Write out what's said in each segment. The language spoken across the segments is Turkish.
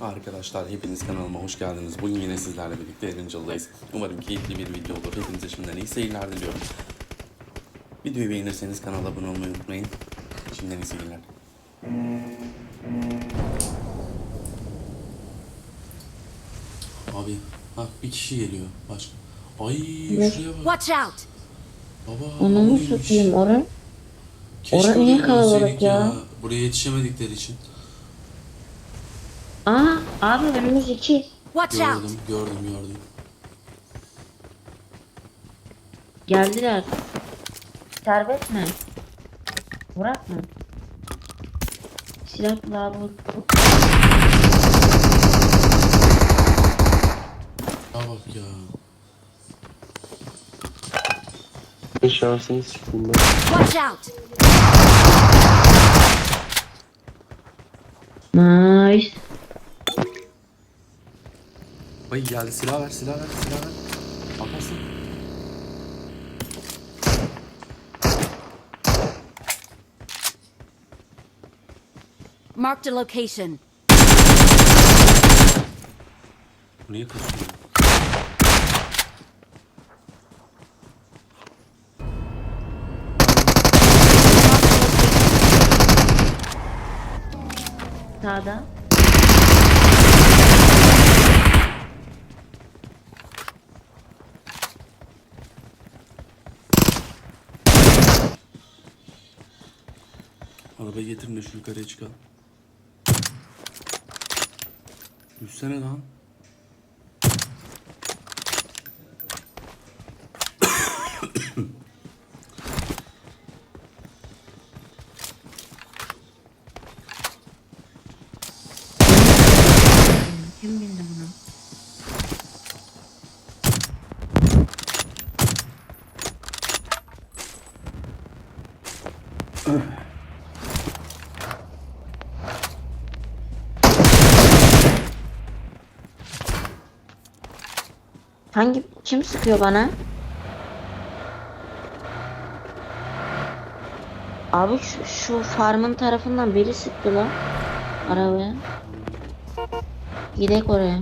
Arkadaşlar hepiniz kanalıma hoş geldiniz. Bugün yine sizlerle birlikte Erangel'dayız. Umarım keyifli bir video olur. Hepinize şimdiden iyi seyirler diliyorum. Videoyu beğenirseniz kanala abone olmayı unutmayın. Şimdiden iyi seyirler. Abi, ha bir kişi geliyor. Başka. Ay şuraya bak. Watch out! Baba. Onu mu satayım oraya? Keşke Orası niye oraya kalabalık gelseydik ya? Buraya yetişemedikleri için. Abi önümüz iki. Watch out! Gördüm, gördüm, gördüm. Geldiler. Serbest mi? Bırak mı? Silah daha vur. Ha bak ya. Şansını sikeyim ben. Watch out! Nice. Ay geldi silah ver silah ver silah ver. Atarsın. Marked a location. Niye kasıyor? Sağda. Arabayı getirin de şu yukarıya çıkalım. Düşsene lan. Kim bindi buna? Hangi kim sıkıyor bana? Abi şu, şu farmın tarafından biri sıktı lan arabaya. Gidek oraya.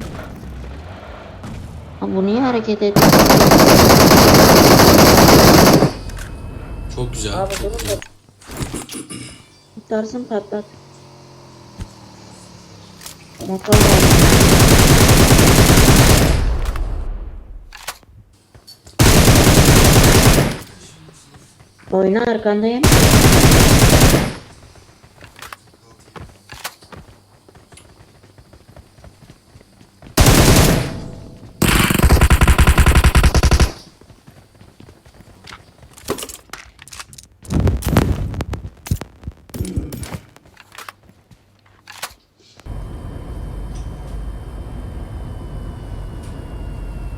Ha, bu niye hareket etti? Çok güzel. Abi, güzel. Tutarsın patlat. Motor var. Oyna arkandayım.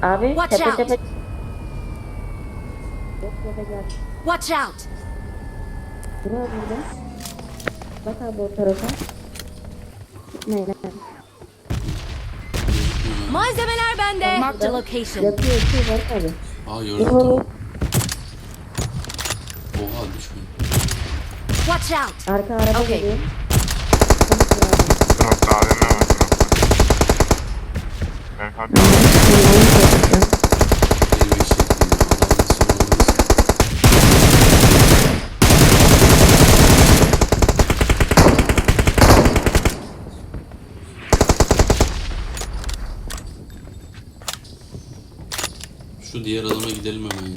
Abi Watch tepe out. tepe. Yok tepe gel. Watch out! Dur abi burada. Bak abi o tarafa. Malzemeler bende. Marked a location. Yapıyor yapıyor bak abi. Aa gördüm tamam. Oha düşmüyor. Watch out! Arka araba Okey. geliyor. Var sınıfta. Ben fark Şu diğer adama gidelim hemen. ya.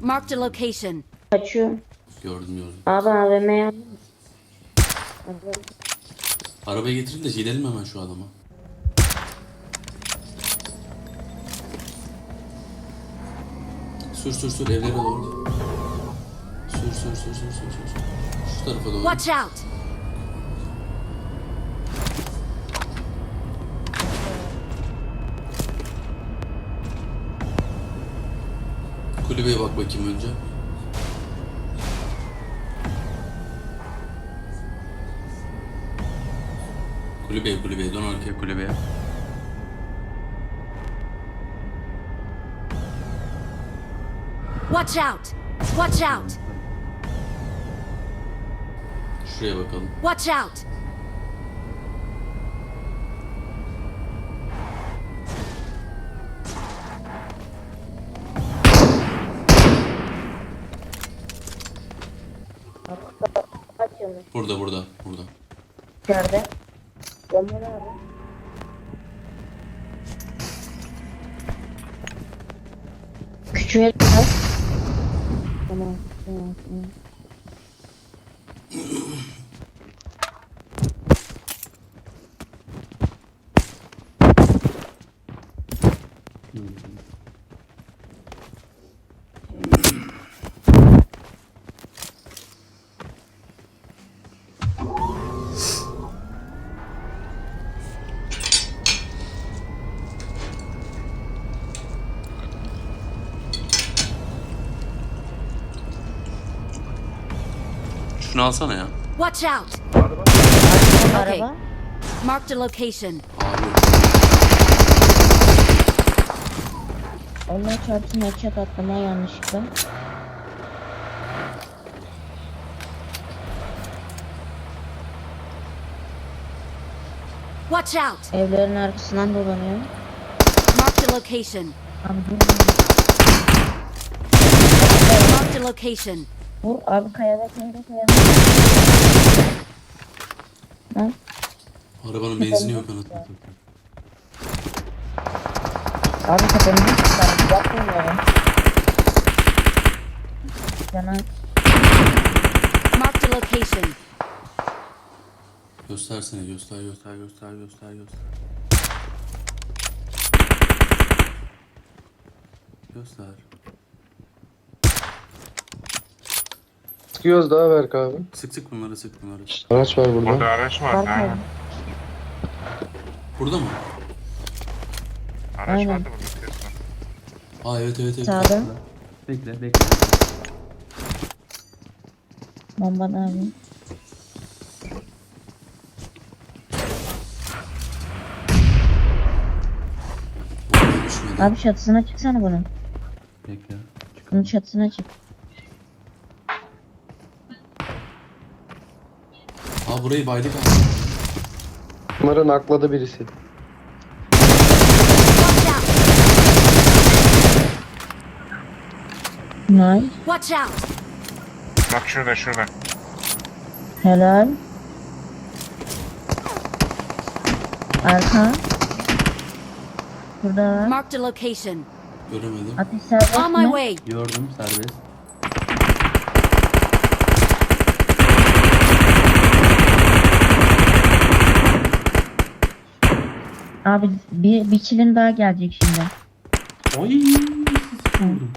Marked a location. Kaçıyor. Gördüm gördüm. Abi AVM. Arabayı getirin de gidelim hemen şu adama. Sür sür sür evlere doğru. Sür sür sür sür sür. sür. Şu tarafa doğru. Watch out! Kulübeye bak bakayım önce. Kulübeye kulübeye dön arkaya kulübeye. Watch out! Watch out! Şuraya bakalım. Watch out! Mi? Burada burada burada. İçeride. Bomba abi. Küçüğe biraz. Tamam. Tamam. tamam. Şunu alsana ya. Watch out! Okay. Araba. Marked a location. Allah çarpsın headshot attım ha yanlışlıkla. Watch out! Evlerin arkasından dolanıyor. Marked a location. Abi. Marked a location. Vur abi kayada kayada kayada. Lan arabanın benzini yok anasını abi tepemizi çıkarım. Yapmıyorum. Cana Marked a location. Göstersene göster göster göster göster göster. Göster. Sıkıyoruz daha Berk abi. Sık sık bunları sık bunları. Araç var burada. Burada araç var. Fark Aynen. var. Burada mı? Araç Aynen. vardı kesin. Aa evet evet evet. Sağda. Bekle bekle. Bomba da abi. Düşmedi. Abi çatısına çıksana bunun. Bekle. Bunun çatısına çık. Aa burayı baydık abi. Bunların akladı birisi. Watch out! Nice. Watch out! Bak şurada şurada. Helal. Arka. Burada var. Marked a location. Göremedim. Serbest On my mi? way. Gördüm serbest. Abi bir, bir kilin daha gelecek şimdi. Ay. Vurdum.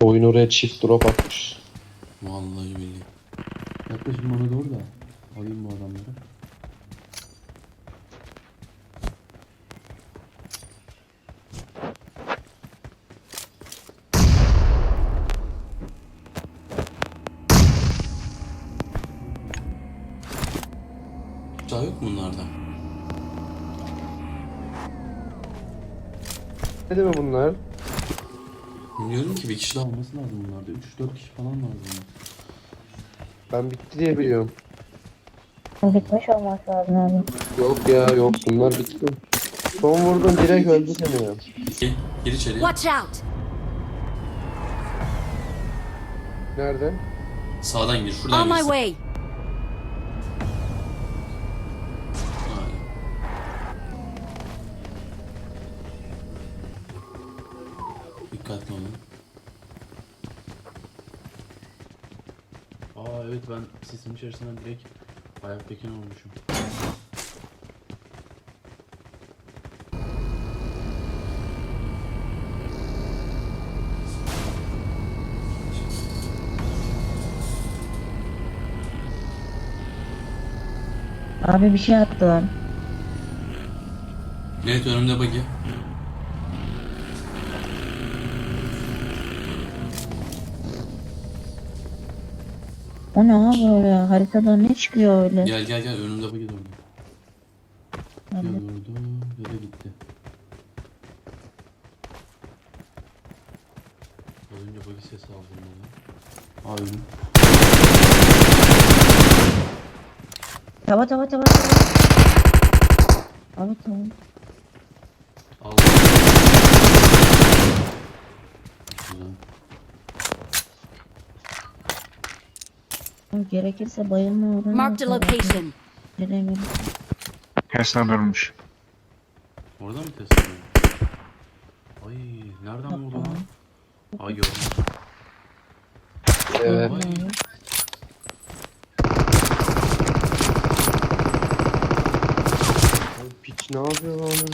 Oyun oraya çift drop atmış. Vallahi billahi. Yaklaşın bana doğru da. Alayım bu adamları. Daha yok mu bunlarda? Ne mi bunlar? Bilmiyorum ki bir kişi daha olması lazım bunlarda. 3-4 kişi falan bunlar. Ben bitti diye biliyorum. bitmiş olması lazım abi. Yok ya yok bunlar bitti. Son vurdun direkt öldü seni ya. Gir içeriye. Watch out! Nerede? Sağdan gir, şuradan On my girsin. way. Evet ben sisin içerisinden direkt ayaktaki olmuşum. Abi bir şey attılar. Evet önümde bagi. O ne abi öyle? Haritada ne çıkıyor öyle? Gel gel gel önümde bagi durdu. Ya Abi, durdu ya da gitti. Az önce bagi sesi aldım bana. Aa önüm. Tava tava tava tava. Abi tamam. Aldım. Güzel. Gerekirse bayılma uğruna. Marked a location. Dedemirim. Tesla durmuş. Orada mı teslim? Ay nereden vurdu lan? Ay gördüm. Evet. Ay. Piç ne yapıyor lan?